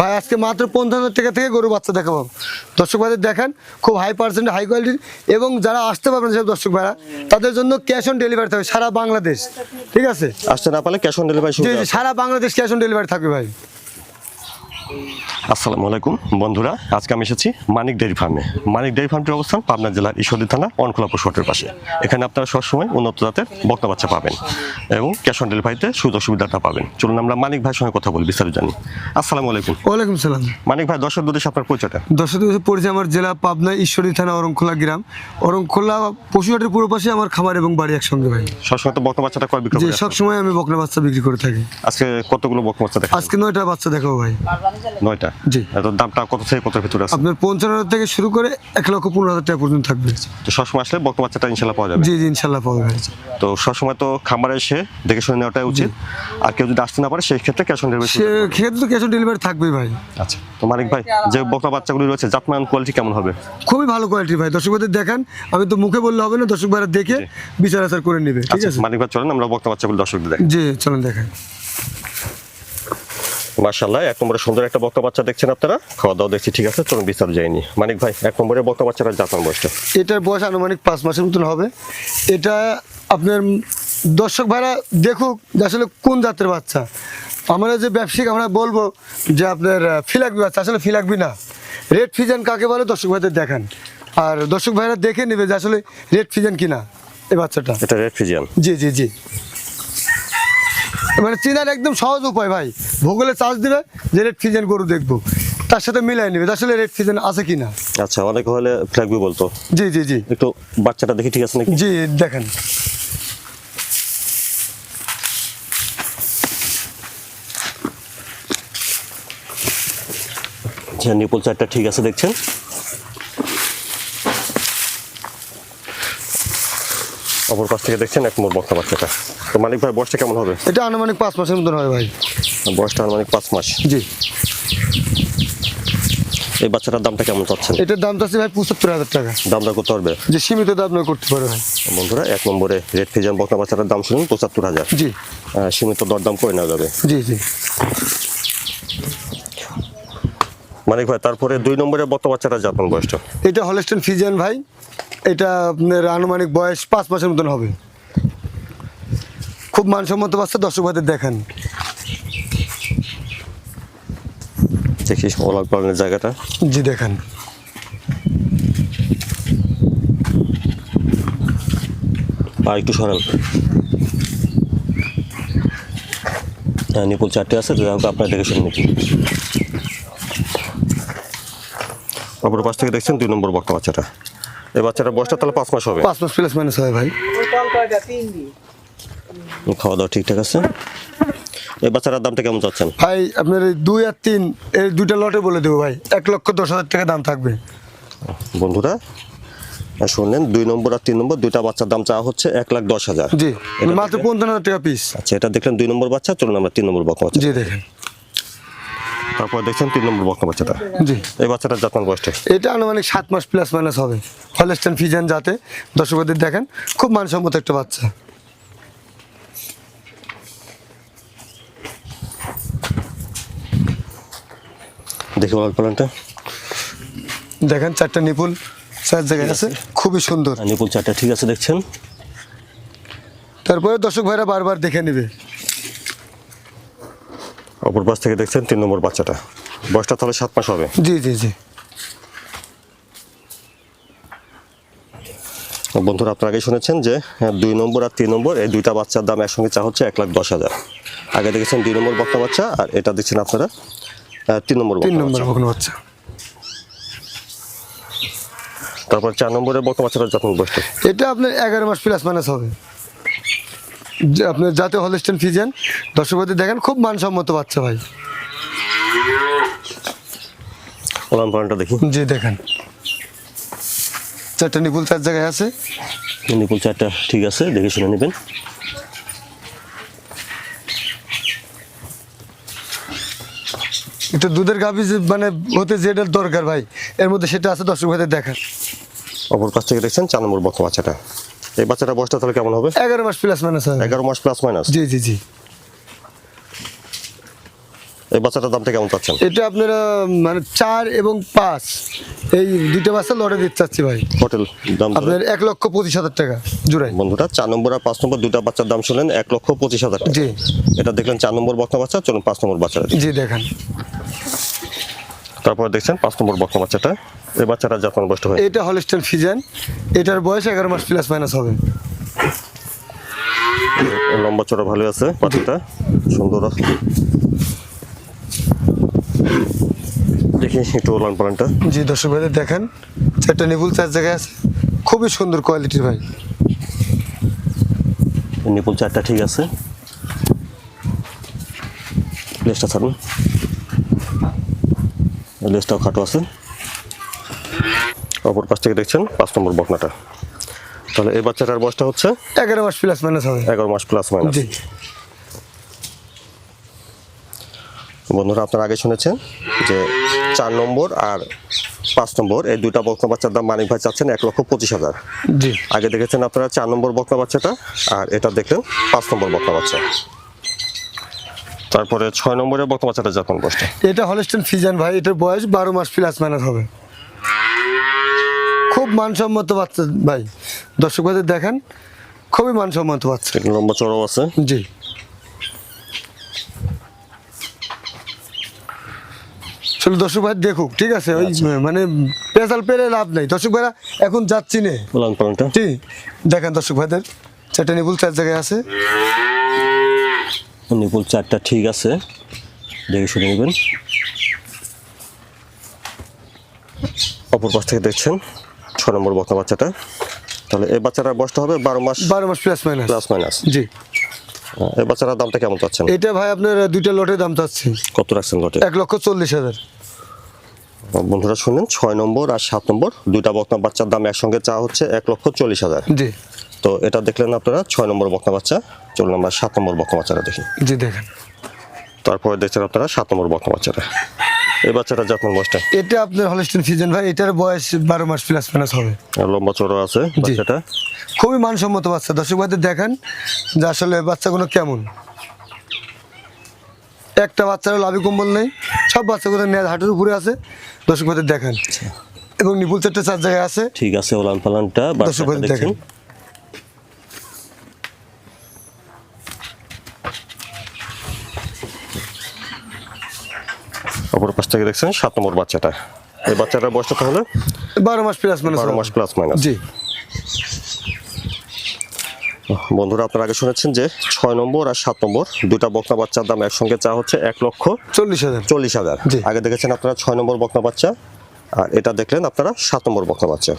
ভাই আজকে মাত্র হাজার টাকা থেকে গরু বাচ্চা দেখাবো। দর্শক ভাইদের দেখেন খুব হাই পার্সেন্ট হাই কোয়ালিটির এবং যারা আসতে পারবেন সব দর্শক ভাইরা তাদের জন্য ক্যাশ অন ডেলিভারি থাকবে সারা বাংলাদেশ। ঠিক আছে? আসতে না পারলে ক্যাশ অন ডেলিভারি সারা বাংলাদেশ ক্যাশ অন ডেলিভারি থাকবে ভাই। আসসালামু আলাইকুম বন্ধুরা। আজকে আমি এসেছি মানিক ডেয়ারি ফার্মে। মানিক ডেয়ারি ফার্মটির অবস্থান পাবনা জেলার ঈশ্বরদী থানা অনখোলাপুর শটের পাশে। এখানে আপনারা সবসময় উন্নত জাতের বক্তা বাচ্চা পাবেন এবং ক্যাশ অন ডেলিভারিতে সুযোগ সুবিধাটা পাবেন। চলুন আমরা মানিক ভাইয়ের সঙ্গে কথা বলি বিস্তারিত জানি। আসসালামু আলাইকুম। ওয়ালাইকুম সালাম। মানিক ভাই দর্শক দুদেশ আপনার পরিচয়টা? দর্শক দিবসে পরিচয় আমার জেলা পাবনা ঈশ্বরী থানা অরংখোলা গ্রাম। অরংখোলা পশুহাটের পুরো পাশে আমার খামার এবং বাড়ি একসঙ্গে ভাই। সবসময় তো বক্তা বাচ্চাটা কয় বিক্রি সবসময় আমি বকনা বাচ্চা বিক্রি করে থাকি। আজকে কতগুলো বক্তা বাচ্চা দেখা আজকে নয়টা বাচ্চা দেখাবো ভাই। নয়টা? জি। এত দামটা কত থেকে কত ভিতরে আছে? আপনার পঞ্চান্ন হাজার থেকে শুরু করে এক লক্ষ পনেরো হাজার টাকা পর্যন্ত থাকবে। তো সবসময় আসলে বক্তা বাচ্চাটা ইনশাল্লাহ পাওয়া যাবে। জি জি ইনশাল্লাহ পাবে ভাই তো সবসময় তো খামারে এসে দেখে শুনে নেওয়াটাই উচিত। আর কেউ যদি আসতে না পারে সেই ক্ষেত্রে ক্যাশ অন ডেলিভারি সে ক্ষেত্রে তো ক্যাশ অন ডেলিভারি থাকবেই ভাই। আচ্ছা তো মানিক ভাই যে বকনা বাচ্চাগুলি রয়েছে জাতমান কোয়ালিটি কেমন হবে? খুবই ভালো কোয়ালিটি ভাই। দর্শক ভাইদের দেখান আমি তো মুখে বললে হবে না দর্শক ভাইরা দেখে বিচার আচার করে নেবে ঠিক আচ্ছা আছে? মানিক ভাই চলেন আমরা বকনা বাচ্চাগুলি দর্শকদের দেখ জি চলুন দেখান মার্শাল্লাহ এক নম্বরে সুন্দর একটা বকনা বাচ্চা দেখছেন আপনারা? খাওয়া দাওয়া দেখছি ঠিক আছে চলুন বিস্তার যায়নি মানিক ভাই এক নম্বরে বকনা বাচ্চাটা জাতমান বয়সটা। এটার বয়স আনুমানিক পাঁচ মাসের মতন হবে। এটা আপনার দর্শক ভাইরা দেখুক যে আসলে কোন জাতের বাচ্চা। আমরা যে ব্যবসায়িক আমরা বলব যে আপনার ফিলাকবি বাচ্চা আসলে ফিলাকবি না। রেড ফিজান কাকে বলে? দর্শক ভাইদের দেখান। আর দর্শক ভাইরা দেখে নেবে যে আসলে রেড ফিজান কিনা এই বাচ্চাটা। এটা রেড ফিজিয়ান জি জি জি। মানে চিনার একদম সহজ উপায় ভাই। ভূগোলে চার্জ দিবে যে রেড ফিজেন গরু দেখব। তার সাথে মিলাই নেবে আসলে রেড ফিজেন আছে কিনা। আচ্ছা অনেক হলে ফ্ল্যাগবি বলতো। জি জি জি। একটু বাচ্চাটা দেখি ঠিক আছে নাকি? জি দেখেন। আচ্ছা নিপুল চারটা ঠিক আছে দেখছেন? অপর পাশ থেকে দেখছেন এক নম্বর বকনা বাচ্চাটা। তো মালিক ভাই বয়সটা কেমন হবে? এটা আনুমানিক পাঁচ মাসের মতন হয় ভাই। বয়সটা আনুমানিক পাঁচ মাস। জি। এই বাচ্চাটার দামটা কেমন চাচ্ছেন? এটার দাম চাচ্ছি ভাই পঁচাত্তর হাজার টাকা। দাম দর করতে পারবে যে সীমিত দাম নয় করতে পারবে ভাই। বন্ধুরা এক নম্বরে রেড ফিজান বকনা বাচ্চাটার দাম শুনুন পঁচাত্তর হাজার। জি। সীমিত দরদাম করে নেওয়া যাবে। জি জি। মানিক ভাই তারপরে দুই নম্বরে বকনা বাচ্চাটা জাতমান বয়সটা। এটা হলস্টেন ফিজিয়ান ভাই। এটা আপনার আনুমানিক বয়স পাঁচ মাসের মতন হবে। খুব মানসম্মত বাচ্চা দর্শক ভাইদের দেখান। দেখি পালনের জায়গাটা। জি দেখান। আর একটু সরান। হ্যাঁ নিপুল চারটে আছে তো হোক আপনার দেখে শুনে নাকি অপর পাশ থেকে দেখছেন দুই নম্বর বক্তা বাচ্চাটা। এই বাচ্চাটার বয়সটা তাহলে পাঁচ মাস হবে। পাঁচ মাস প্লাস মাইনাস হয় ভাই। খাওয়া দাওয়া ঠিকঠাক আছে? এই বাচ্চাটার দামটা কেমন চাচ্ছেন? ভাই আপনার এই দুই আর তিন এই দুইটা লটে বলে দেবো ভাই। এক লক্ষ দশ হাজার টাকা দাম থাকবে। বন্ধুরা শুনলেন দুই নম্বর আর তিন নম্বর দুইটা বাচ্চার দাম চাওয়া হচ্ছে এক লাখ দশ হাজার। জি মাত্র পঞ্চান্ন হাজার টাকা পিস আচ্ছা এটা দেখলেন দুই নম্বর বাচ্চা চলুন আমরা তিন নম্বর বাচ্চা জি দেখেন। তারপর দেখছেন তিন নম্বর বক্তা বাচ্চাটা। জি। এই বাচ্চাটার জাতমান বয়সটা? এটা আনুমানিক সাত মাস প্লাস মাইনাস হবে। হলস্টান ফিজান যাতে দর্শকদের দেখেন খুব মানসম্মত একটা বাচ্চা। দেখি পালনটা দেখেন চারটা নিপুল চার জায়গায় আছে। খুবই সুন্দর। নিপুল চারটা ঠিক আছে দেখছেন? তারপরে দর্শক ভাইরা বারবার দেখে নেবে। অপর পাশ থেকে দেখছেন তিন নম্বর বাচ্চাটা। বয়সটা তাহলে সাত মাস হবে। জি জি জি। বন্ধুরা আপনারা আগে শুনেছেন যে হ্যাঁ, দুই নম্বর আর তিন নম্বর এই দুইটা বাচ্চার দাম একসঙ্গে চা হচ্ছে এক লাখ দশ হাজার। আগে দেখেছেন দুই নম্বর বক্তা বাচ্চা আর এটা দেখছেন আপনারা তিন নম্বর তিন নম্বর বাচ্চা বাচ্চা। তারপর চার নম্বরের বক্তা বাচ্চাটা যত্ন বয়সটা? এটা আপনার এগারো মাস প্লাস মাইনাস হবে। আপনার যাতে হলস্টেন ফিজিয়ান দর্শকদের দেখেন খুব মানসম্মত বাচ্চা ভাই। ওলান পালনটা দেখি। জি দেখেন। চারটা নিপুল চার জায়গায় আছে। নিপুল চারটা ঠিক আছে দেখে শুনে নেবেন। এটা দুধের গাভি মানে হতে যেটা দরকার ভাই এর মধ্যে সেটা আছে দর্শক ভাইদের দেখার। অপর কাছ থেকে দেখছেন চার নম্বর বক্তা বাচ্চাটা। এই বাচ্চাটা বয়সটা তাহলে কেমন হবে? এগারো মাস প্লাস মাইনাস এগারো মাস প্লাস মাইনাস জি জি জি। এই বাচ্চাটার দামটা কেমন চাচ্ছেন? এটা আপনারা মানে চার এবং পাঁচ এই দুইটা বাচ্চা লড়ে দিতে চাচ্ছি ভাই। হোটেল দাম আপনার এক লক্ষ পঁচিশ হাজার টাকা জোড়াই বন্ধুরা চার নম্বর আর পাঁচ নম্বর দুটা বাচ্চার দাম শুনলেন এক লক্ষ পঁচিশ হাজার টাকা। জি। এটা দেখলেন চার নম্বর বকনা বাচ্চা চলুন পাঁচ নম্বর বাচ্চাটা দেখি। জি দেখেন। তারপরে দেখছেন পাঁচ নম্বর বকনা বাচ্চাটা। এই বাচ্চাটা যখন বয়সটা হয় এটা হলস্টেন ফিজেন। এটার বয়স এগারো মাস প্লাস মাইনাস হবে। লম্বা চড়া ভালো আছে বাচ্চাটা। সুন্দর। আছে দেখি একটু লান পালানটা। জি দর্শক ভাইদের দেখেন চারটা নিপুল চার জায়গায় আছে। খুবই সুন্দর কোয়ালিটির ভাই। নিপুল চারটা ঠিক আছে। লেসটা ছাড়ুন। লেসটাও খাটো আছে। অপর পাশ থেকে দেখছেন পাঁচ নম্বর বকনাটা। তাহলে এই বাচ্চাটার বয়সটা হচ্ছে? এগারো মাস প্লাস মাইনাস হবে। এগারো মাস প্লাস মাইনাস বন্ধুরা আপনারা আগে শুনেছেন যে চার নম্বর আর পাঁচ নম্বর এই দুইটা বকনা বাচ্চার দাম মানিক ভাই চাচ্ছেন এক লক্ষ পঁচিশ হাজার। আগে দেখেছেন আপনারা চার নম্বর বকনা বাচ্চাটা আর এটা দেখলেন পাঁচ নম্বর বকনা বাচ্চা। তারপরে ছয় নম্বরে বকনা বাচ্চাটা যখন বসটা এটা হলস্টেন ফিজান ভাই এটার বয়স বারো মাস প্লাস মাইনাস হবে। খুব মানসম্মত বাচ্চা ভাই। দর্শক ভাইদের দেখেন খুবই মানসম্মত বাচ্চা। লম্বা চড়াও আছে। জি। চলো দর্শক ভাই দেখুক ঠিক আছে? ওই মানে পেশাল পেলে লাভ নাই। দর্শক ভাইরা এখন যাচ্ছি নে। ঠিক দেখেন দর্শক ভাইদের চারটে নিপুল চার জায়গায় আছে। নিপুল চারটা ঠিক আছে। দেখে শুনে নেবেন। অপর পাশ থেকে দেখছেন ছ নম্বর বকনা বাচ্চাটা। তাহলে এই বাচ্চাটার বয়সটা হবে বারো মাস। বারো মাস প্লাস মাইনাস প্লাস মাইনাস জি। এই বাচ্চাটার দামটা কেমন চাচ্ছেন? এটা ভাই আপনার দুইটা লটের দাম চাচ্ছি। কত রাখছেন লটে? এক লক্ষ চল্লিশ হাজার। বন্ধুরা শুনেন ছয় নম্বর আর সাত নম্বর দুইটা বকনা বাচ্চার দাম একসঙ্গে চা হচ্ছে এক লক্ষ চল্লিশ হাজার। জি। তো এটা দেখলেন আপনারা ছয় নম্বর বকনা বাচ্চা। চলুন আমরা সাত নম্বর বকনা বাচ্চাটা দেখি। জি দেখেন। তারপরে দেখছেন আপনারা সাত নম্বর বকনা বাচ্চাটা। এই বাচ্চাটা যত্ন বয়সটা? এটা আপনার হলস্টেন ফিজেন ভাই এটার বয়স বারো মাস প্লাস মাইনাস হবে। লম্বা চড়া আছে বাচ্চাটা? খুবই মানসম্মত বাচ্চা। দর্শক ভাইদের দেখেন যে আসলে বাচ্চাগুলো কেমন। একটা বাচ্চারও লাভি কম্বল নেই সব বাচ্চাগুলো নেয় হাঁটুর উপরে আছে। দর্শক ভাইদের দেখেন। এবং নিপুল চারটে চার জায়গায় আছে। ঠিক আছে ওলান পালানটা দর্শক ভাইদের দেখেন। অপর পাশ থেকে দেখছেন সাত নম্বর বাচ্চাটা। এই বাচ্চাটার বয়সটা তাহলে বারো মাস প্লাস মাইনাস বারো মাস প্লাস মাইনাস জি। বন্ধুরা আপনারা আগে শুনেছেন যে ছয় নম্বর আর সাত নম্বর দুটা বকনা বাচ্চার দাম একসঙ্গে চা হচ্ছে এক লক্ষ চল্লিশ হাজার। চল্লিশ হাজার। জি। আগে দেখেছেন আপনারা ছয় নম্বর বকনা বাচ্চা আর এটা দেখলেন আপনারা সাত নম্বর বকনা বাচ্চা।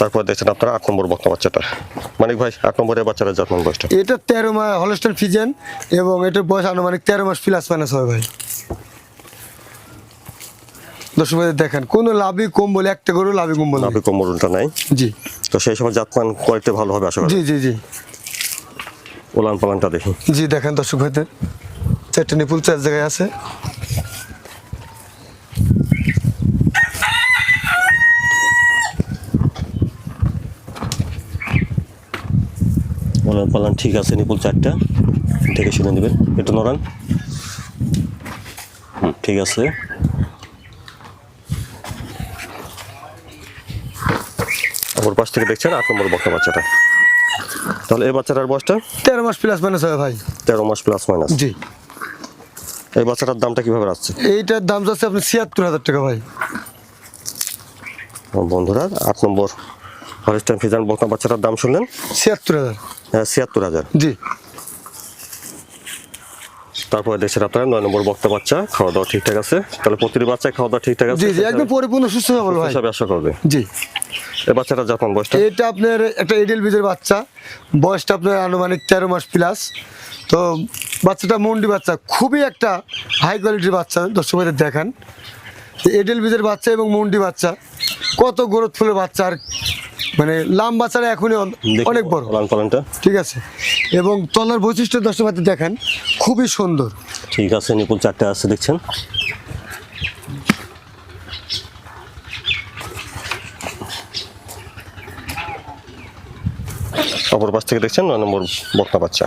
তারপর দেখছেন আপনারা আট নম্বর বকনা বাচ্চাটা। মানিক ভাই আট নম্বরের বাচ্চাটা যত্ন বয়সটা? এটা তেরো মাস হলস্টেন ফিজেন এবং এটার বয়স আনুমানিক তেরো মাস প্লাস মাইনাস হবে ভাই। দর্শক দেখেন কোনো লাভই কম্বল একটা গরু লাভই কম্বল। নাভি কোমরটা নাই? জি। তো সেই সময় জাতমান কোয়ালিটি ভালো হবে আশা করি? জি জি জি। ওলান পালানটা দেখি। জি দেখেন দর্শক ভাইদের। চারটে নিপুল চার জায়গায় আছে। পালান ঠিক আছে নিপুল চারটা দেখে শুনে নেবেন। একটু নরান। হুম, ঠিক আছে। অপর পাশ থেকে দেখছেন আট নম্বর বকনা বাচ্চাটা। তাহলে এই বাচ্চাটার বয়সটা? তেরো মাস প্লাস মাইনাস হবে ভাই। তেরো মাস প্লাস মাইনাস জি। এই বাচ্চাটার দামটা কীভাবে আসছে এইটার দাম যাচ্ছে আপনি ছিয়াত্তর হাজার টাকা ভাই। বন্ধুরা আট নম্বর হলিস্টান ফিজান বকনা বাচ্চাটার দাম শুনলেন? ছিয়াত্তর হাজার। হ্যাঁ ছিয়াত্তর হাজার। জি। তারপরে দেখছেন আপনারা নয় নম্বর বক্তা বাচ্চা খাওয়া দাওয়া ঠিকঠাক আছে? তাহলে প্রতিটি বাচ্চা খাওয়া দাওয়া ঠিকঠাক আছে? জি জি একদম পরিপূর্ণ সুস্থ সবল ভাই। হিসাবে আশা করবে? জি। এই বাচ্চাটা যখন বয়সটা? এটা আপনার একটা এডেল বীজের বাচ্চা। বয়সটা আপনার আনুমানিক তেরো মাস প্লাস তো বাচ্চাটা মন্ডি বাচ্চা খুবই একটা হাই কোয়ালিটির বাচ্চা দর্শক ভাইদের দেখান। এডেল বীজের বাচ্চা এবং মন্ডি বাচ্চা। কত গ্রোথ ফুলের বাচ্চা আর মানে লাম বাচ্চারা এখনই অন- অনেক বড়। পালনটা ঠিক আছে? এবং তলার বৈশিষ্ট্য দর্শক দেখেন খুবই সুন্দর। ঠিক আছে নিপুল চারটে আছে দেখছেন? অপর পাশ থেকে দেখছেন? নয় নম্বর বকনা বাচ্চা।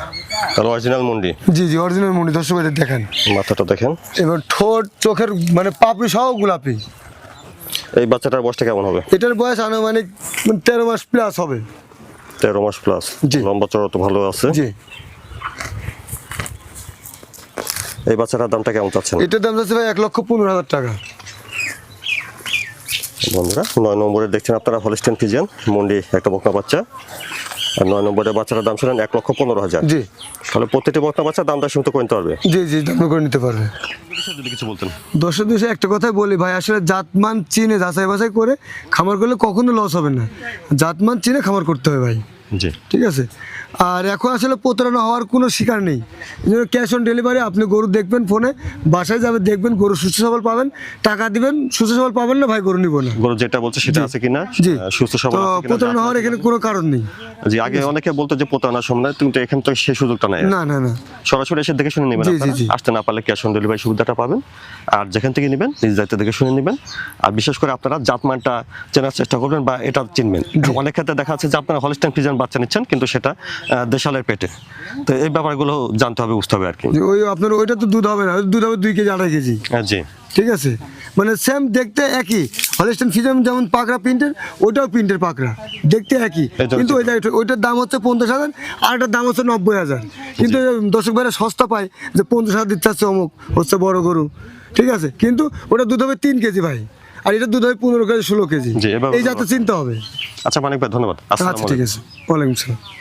তাহলে অরিজিনাল মুন্ডি। জি জি অরিজিনাল মন্ডি দর্শক দেখেন। মাথাটা দেখেন। এবার ঠোঁট চোখের মানে পাপড়ি সহ গোলাপি এই বাচ্চাটার বয়সটা কেমন হবে? এটার বয়স আনুমানিক তেরো মাস প্লাস হবে। তেরো মাস প্লাস জি। লম্বা চড়া তো ভালো আছে। জি। এই বাচ্চাটার দামটা কেমন চাচ্ছেন? এটার দাম যাচ্ছে ভাই এক লক্ষ পনেরো হাজার টাকা। বন্ধুরা নয় নম্বরে দেখছেন আপনারা হলিস্টেন ফিজিয়ান মন্ডি একটা বকনা বাচ্চা। আর নয় নম্বরের বাচ্চাটার দাম শুনেন এক লক্ষ পনেরো হাজার। জি। তাহলে প্রত্যেকটি বকনা বাচ্চা দামটা সীমিত করতে পারবে? জি জি দাম করে নিতে পারবে। যদি কিছু বলতেন। দর্শক দেশে একটা কথাই বলি, ভাই, আসলে জাতমান চিনে যাচাই বাছাই করে খামার করলে কখনো লস হবে না। জাতমান চিনে খামার করতে হবে, ভাই। জি। ঠিক আছে? আর এখন আসলে প্রতারণা হওয়ার কোনো শিকার নেই। ক্যাশ অন ডেলিভারি আপনি গরু দেখবেন ফোনে বাসায় যাবে দেখবেন গরু সুস্থ সবল পাবেন টাকা দিবেন সুস্থ সবল পাবেন না ভাই গরু নিব না। গরু যেটা বলছে সেটা আছে কিনা? জি। সুস্থ সবল তো প্রতারণা হওয়ার এখানে কোনো কারণ নেই। জি আগে অনেকে বলতো যে প্রতারণার সময় কিন্তু এখানে তো সেই সুযোগটা নাই না না না। সরাসরি এসে দেখে শুনে নেবেন। আসতে না পারলে ক্যাশ অন ডেলিভারি সুবিধাটা পাবেন। আর যেখান থেকে নেবেন নিজ দায়িত্ব দেখে শুনে নেবেন। আর বিশেষ করে আপনারা জাতমানটা চেনার চেষ্টা করবেন বা এটা চিনবেন। অনেক ক্ষেত্রে দেখা যাচ্ছে যে আপনারা হলিস্টাইন ফিজান বাচ্চা নিচ্ছেন কিন্তু সেটা দেশালের পেটে। তো এই ব্যাপারগুলো জানতে হবে বুঝতে হবে আর কি। ওই আপনার ওইটা তো দুধ হবে না দুধ হবে দুই কেজি আড়াই কেজি। হ্যাঁ, জি। ঠিক আছে? মানে সেম দেখতে একই। হলিস্টান ফিজাম যেমন পাকড়া প্রিন্টের ওইটাও প্রিন্টের পাকড়া। দেখতে একই। কিন্তু ওইটা ওইটার দাম হচ্ছে পঞ্চাশ হাজার আর এটার দাম হচ্ছে নব্বই হাজার। কিন্তু দর্শক ভাইরা সস্তা পায় যে পঞ্চাশ হাজার দিতে চাচ্ছে অমুক হচ্ছে বড় গরু। ঠিক আছে? কিন্তু ওটা দুধ হবে তিন কেজি ভাই। আর এটা দুধ হয় পনেরো কেজি ষোলো কেজি। এই যাতে চিনতে হবে। আচ্ছা মানিক ভাই ধন্যবাদ। আচ্ছা ঠিক আছে। ওয়ালাইকুম আসসালাম।